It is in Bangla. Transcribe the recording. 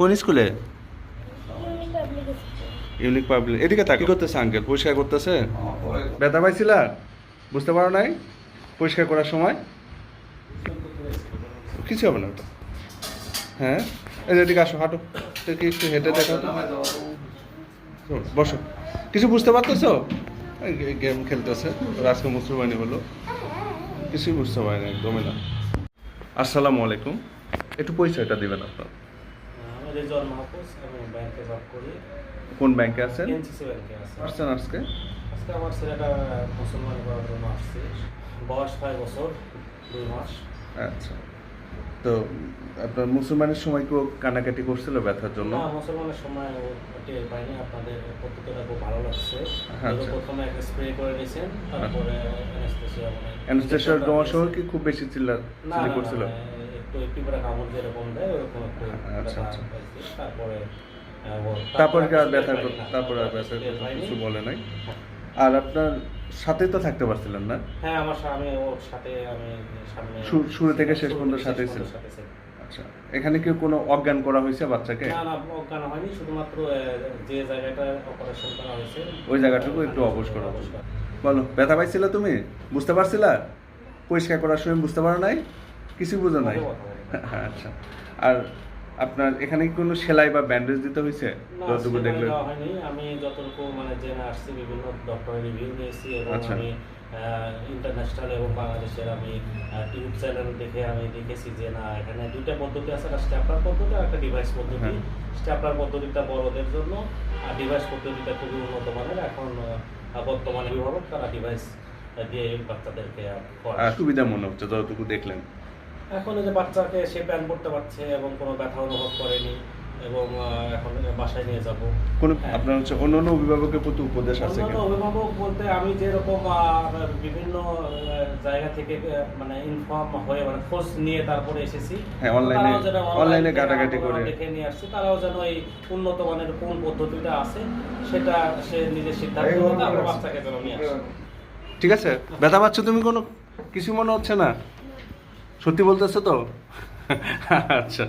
কোন স্কুলে? ইউনিক পাবলিক এদিকে তাকে কি করতেছে আঙ্কেল পরিষ্কার করতেছে? ব্যথা পাইছিলা? বুঝতে পারো নাই? পরিষ্কার করার সময়? কিছু হবে না তো। হ্যাঁ? এদিকে আসো হাঁটো। দেখি একটু হেঁটে দেখো তো। বসো। কিছু বুঝতে পারতেছো? গেম খেলতেছে। আজকে মুসলমানি হলো। কিছুই বুঝতে পারে না একদমই না। আসসালামু আলাইকুম। একটু পরিচয়টা দিবেন আপনার। রেজওয়ান মাহফুজ আমি ব্যাংকে জব করি। কোন ব্যাংকে আছেন? এনসিসি ব্যাংকে আছি। আসছেন আজকে? আজকে আমার ছেলেটা মুসলমান করার জন্য আসছে। বয়স ছয় বছর দুই মাস। আচ্ছা। তো আপনার মুসলমানের সময় কেউ কানাকাটি করছিল ব্যথার জন্য? না মুসলমানের সময় ও টের পাইনি। আপনাদের পদ্ধতিটা খুব ভালো লাগছে। আচ্ছা। প্রথমে একটা স্প্রে করে নিয়েছেন তারপরে অ্যানেস্থেসিয়া মানে অ্যানেস্থেশিয়ার দেওয়ার সময় কি খুব বেশি চিল্লা চিল্লি করছিল? না, একটু পিঁপড়া কামড় যেরকম দেয় ওরকম একটু আচ্ছা, ব্যথা আচ্ছা। তারপরে আর না, তারপর আর পাইনি। কিছু বলে নাই? আর আপনার সাথে তো থাকতে পারছিলেন না? হ্যাঁ আমার সা- আমি ওর সাথে আমি সামনে শুরু থেকে শেষ পর্যন্ত সাথেই ছিল? আচ্ছা এখানে কি কোনো অজ্ঞান করা হয়েছে বাচ্চাকে? না না অজ্ঞান হয়নি শুধুমাত্র যে জায়গাটা অপারেশন করা হয়েছে ওই জায়গাটুকু একটু অবশ করা। বলো ব্যথা পাইছিল তুমি? বুঝতে পারছিলা? পরিষ্কার করার সময় বুঝতে পারো নাই? কিছু বুঝো নাই। আচ্ছা। আর আপনার এখানে কি কোনো সেলাই বা ব্যান্ডেজ দিতে হয়েছে? যতটুকু হয়নি। আমি যতটুকু মানে জেনে আসছি বিভিন্ন ডক্টরের রিভিউ নিয়েছি এবং আচ্ছা। আমি ইন্টারন্যাশনাল এবং বাংলাদেশের আমি টিউব চ্যানেল দেখে আমি দেখেছি যে না এখানে দুইটা পদ্ধতি আছে। একটা স্ট্যাপলার পদ্ধতি আর একটা ডিভাইস পদ্ধতি। হ্যাঁ। স্ট্যাপলার পদ্ধতিটা বড়দের জন্য আর ডিভাইস পদ্ধতিটা খুবই উন্নত মানের। এখন বর্তমানে অভিভাবক তারা ডিভাইস দিয়ে বাচ্চাদেরকে সুবিধা মনে হচ্ছে যতটুকু দেখলেন। এখন যে বাচ্চাকে সে প্যান করতে পারছে এবং কোনো ব্যথা অনুভব করেনি এবং এখন বাসায় নিয়ে যাব। কোন হ্যাঁ। আপনার হচ্ছে অন্য অন্য অভিভাবকের প্রতি উপদেশ আছে কি অভিভাবক বলতে আমি যেরকম বিভিন্ন জায়গা থেকে মানে ইনফর্ম হয়ে মানে খোঁজ নিয়ে তারপরে এসেছি। হ্যাঁ, ঘাটাঘাটি আমরা করে। দেখে নিয়ে আসছি। তারাও যেন এই উন্নত মানের কোন পদ্ধতিটা আছে সেটা সে নিজের সিদ্ধান্ত তারপর বাচ্চাকে যেন নিয়ে আসে। ঠিক আছে? ব্যথা পাচ্ছ তুমি কোনো? কিছু মনে হচ্ছে না? সত্যি বলতেছো তো? আচ্ছা।